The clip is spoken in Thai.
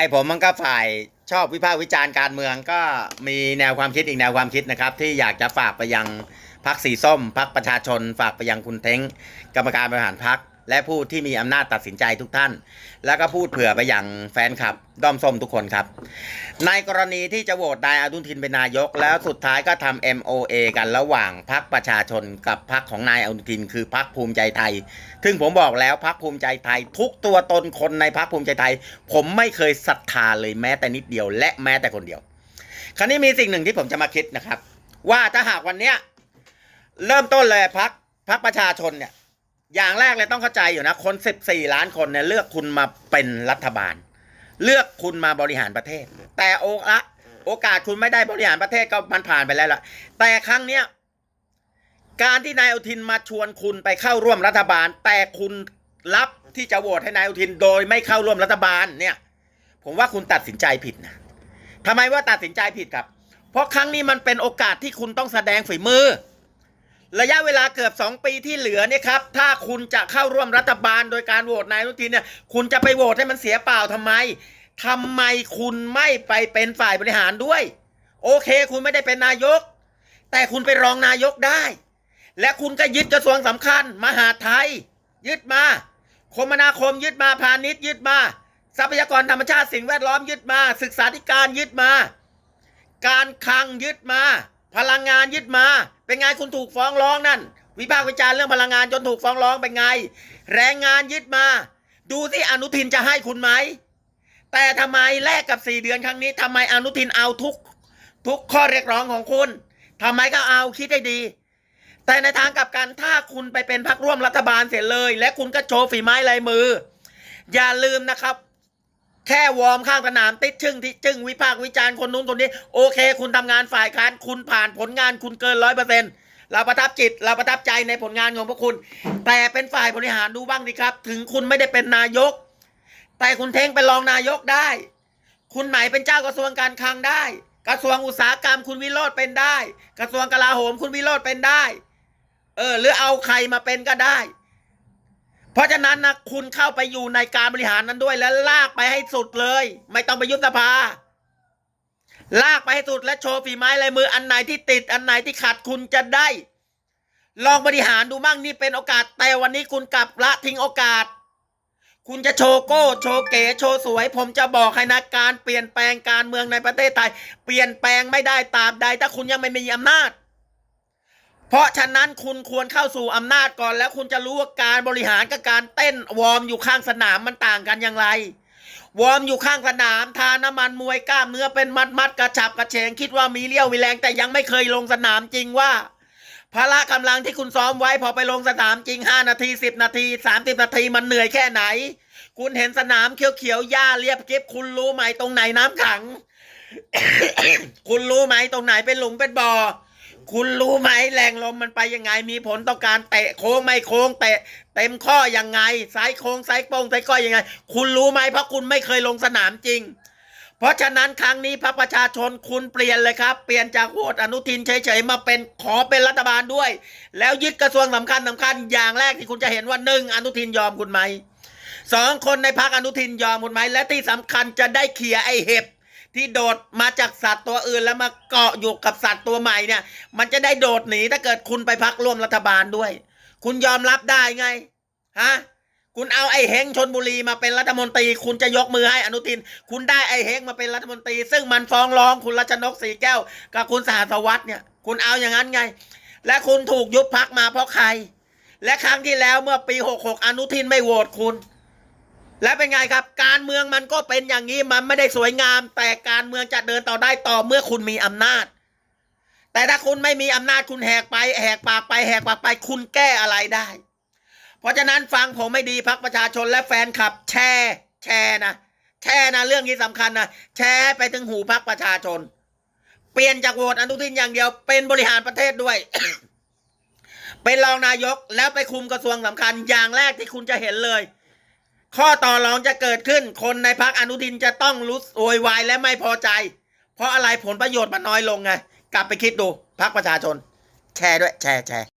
อ้ผมมันก็ฝ่ายชอบวิพากษ์วิจารณ์การเมืองก็มีแนวความคิดอีกแนวความคิดนะครับ ที่อยากจะฝากไปยังพักสีส้มพักประชาชน ฝากไปยังคุณเท้งกรรมการบริหารพัก และผู้ที่มีอำนาจตัดสินใจทุกท่าน แล้วก็พูดเผื่อไปอยังแฟนคลับ ด้อมส้มทุกคนครับ ในกรณีที่จะโหวตนายอนุทินเป็นนายก แล้วสุดท้ายก็ทำ MOA กันระหว่างพักประชาชนกับพักของนายอนุทิน คือพักภูมิใจไทย ซึ่งผมบอกแล้วพักภูมิใจไทย ทุกตัวตนคนในพักภูมิใจไทย ผมไม่เคยศรัทธาเลยแม้แต่นิดเดียว และแม้แต่คนเดียว คราวนี้มีสิ่งหนึ่งที่ผมจะมาคิดนะครับ ว่าถ้าหากวันเนี้ยเริ่มต้นเลยพักพักประชาชนเนี่ย อย่างแรกเลยต้องเข้าใจอยู่นะ คน 14 ล้านคนเนี่ยเลือกคุณมาเป็นรัฐบาล เลือกคุณมาบริหารประเทศ แต่โอกละโอกาสคุณไม่ได้บริหารประเทศก็มันผ่านไปแล้วล่ะ แต่ครั้งเนี้ยการที่นายอุทินมาชวนคุณไปเข้าร่วมรัฐบาล แต่คุณรับที่จะโหวตให้นายอุทินโดยไม่เข้าร่วมรัฐบาลเนี่ย ผมว่าคุณตัดสินใจผิดนะทำไมว่าตัดสินใจผิดครับ เพราะครั้งนี้มันเป็นโอกาสที่คุณต้องแสดงฝีมือ ระยะเวลาเกือบสองปีที่เหลือเนี่ยครับ ถ้าคุณจะเข้าร่วมรัฐบาลโดยการโหวตนายอนุทินเนี่ย คุณจะไปโหวตให้มันเสียเปล่าทำไมทำไมคุณไม่ไปเป็นฝ่ายบริหารด้วย โอเค คุณไม่ได้เป็นนายก แต่คุณไปรองนายกได้ และคุณก็ยึดกระทรวงสำคัญ มหาไทย ยึดมา คมนาคมยึดมาพาณิชย์ยึดมา ทรัพยากรธรรมชาติสิ่งแวดล้อมยึดมา ศึกษาธิการยึดมา การคลังยึดมา พลังงานยึดมา เป็นไงคุณถูกฟ้องร้องนั่น วิพากษ์วิจารณ์เรื่องพลังงานจนถูกฟ้องร้องเป็นไง แรงงานยึดมา ดูที่อนุทินจะให้คุณไหม แต่ทำไมแลกกับสี่เดือนครั้งนี้ทำไมอนุทินเอาทุก ทุกข้อเรียกร้องของคุณทำไมก็เอาคิดให้ดี แต่ในทางกลับกันถ้าคุณไปเป็นพักร่วมรัฐบาลเสร็จเลย และคุณก็โชว์ฝีไม้ลายมือ อย่าลืมนะครับ แค่วอร์มข้างสนามติดชึ่งที่จึ้งวิพากษ์วิจารณ์คนนู้นคนนี้ โอเค คุณทำงานฝ่ายค้านคุณผ่านผลงานคุณเกินร้อยเปอร์เซ็นต์เราประทับจิตเราประทับใจในผลงานของพวกคุณ แต่เป็นฝ่ายบริหารดูบ้างดิครับ ถึงคุณไม่ได้เป็นนายก แต่คุณเท้งเป็นรองนายกได้ คุณไหมเป็นเจ้ากระทรวงการคลังได้ กระทรวงอุตสาหกรรมคุณวิโรธเป็นได้ กระทรวงกลาโหมคุณวิโรธเป็นได้ เออหรือเอาใครมาเป็นก็ได้ เพราะฉะนั้นนะคุณเข้าไปอยู่ในการบริหารนั้นด้วย แล้วลากไปให้สุดเลย ไม่ต้องไปยุบสภา ลากไปให้สุดและโชว์ฝีไม้ลายมืออันไหนที่ติดอันไหนที่ขัดคุณจะได้ ลองบริหารดูมั่งนี่เป็นโอกาส แต่วันนี้คุณกลับละทิ้งโอกาส คุณจะโชว์โก้โชว์เก๋โชว์สวย ผมจะบอกให้นะการเปลี่ยนแปลงการเมืองในประเทศไทย เปลี่ยนแปลงไม่ได้ตาบใดถ้าคุณยังไม่มีอำนาจ เพราะฉะนั้นคุณควรเข้าสู่อำนาจก่อน แล้วคุณจะรู้ว่าการบริหารกับการเต้นวอร์มอยู่ข้างสนามมันต่างกันอย่างไร วอร์มอยู่ข้างสนาม ทาน้ำมันมวยกล้ามเนื้อเป็นมัดมัดกระฉับกระเฉงคิดว่ามีเลี้ยวมีแรงแต่ยังไม่เคยลงสนามจริงว่าพละกำลังที่คุณซ้อมไว้พอไปลงสนามจริง 5 นาที 10 นาที 30 นาทีมันเหนื่อยแค่ไหน คุณเห็นสนามเขียวๆหญ้าเรียบเก็บคุณรู้ไหมตรงไหนน้ำขัง คุณรู้ไหมตรงไหนเป็นหลุมเป็นบ่อ คุณรู้ไหมแรงลมมันไปยังไง มีผลต่อการเตะโค้งไม่โค้งเตะเต็มข้อยังไงซ้ายโค้งซ้ายโป้งซ้ายก้อยยังไง คุณรู้ไหมเพราะคุณไม่เคยลงสนามจริง เพราะฉะนั้นครั้งนี้พรรคประชาชนคุณเปลี่ยนเลยครับ เปลี่ยนจากโหวตอนุทินเฉยๆมาเป็นขอเป็นรัฐบาลด้วย แล้วยึดกระทรวงสำคัญสำคัญอย่างแรกที่คุณจะเห็นว่าหนึ่งอนุทินยอมคุณไหมสองคนในพรรคอนุทินยอมคุณไหมและที่สำคัญจะได้เคลียร์ไอเห็บ ที่โดดมาจากสัตว์ตัวอื่นแล้วมาเกาะอยู่กับสัตว์ตัวใหม่เนี่ย มันจะได้โดดหนีถ้าเกิดคุณไปพักร่วมรัฐบาลด้วย คุณยอมรับได้ไงฮะคุณเอาไอ้เฮงชนบุรีมาเป็นรัฐมนตรี คุณจะยกมือให้อนุทิน คุณได้ไอ้เฮงมาเป็นรัฐมนตรี ซึ่งมันฟ้องร้องคุณรัชนกสีแก้ว กับคุณสหัสวัตรเนี่ย คุณเอาอย่างนั้นไง และคุณถูกยุบพักมาเพราะใคร และครั้งที่แล้วเมื่อปี 66 อนุทินไม่โหวตคุณ และเป็นไงครับ การเมืองมันก็เป็นอย่างนี้มันไม่ได้สวยงาม แต่การเมืองจะเดินต่อได้ต่อเมื่อคุณมีอำนาจ แต่ถ้าคุณไม่มีอำนาจคุณแหกไป แหกปากไปแหกปากไปคุณแก้อะไรได้ เพราะฉะนั้นฟังผมไม่ดีพักประชาชนและแฟนคลับ แชร์แชร์นะแชร์นะเรื่องนี้สำคัญนะแชร์ไปถึงหูพักประชาชน เปลี่ยนจากโหวตอนุทินอย่างเดียว เป็นบริหารประเทศด้วย เป็นรองนายกแล้วไปคุมกระทรวงสำคัญอย่างแรกที่คุณจะเห็นเลย ข้อต่อรองจะเกิดขึ้น คนในพักอนุทินจะต้องรู้โวยวายและไม่พอใจ เพราะอะไรผลประโยชน์มันน้อยลงไง กลับไปคิดดูพักประชาชน แชร์ด้วย แชร์แชร์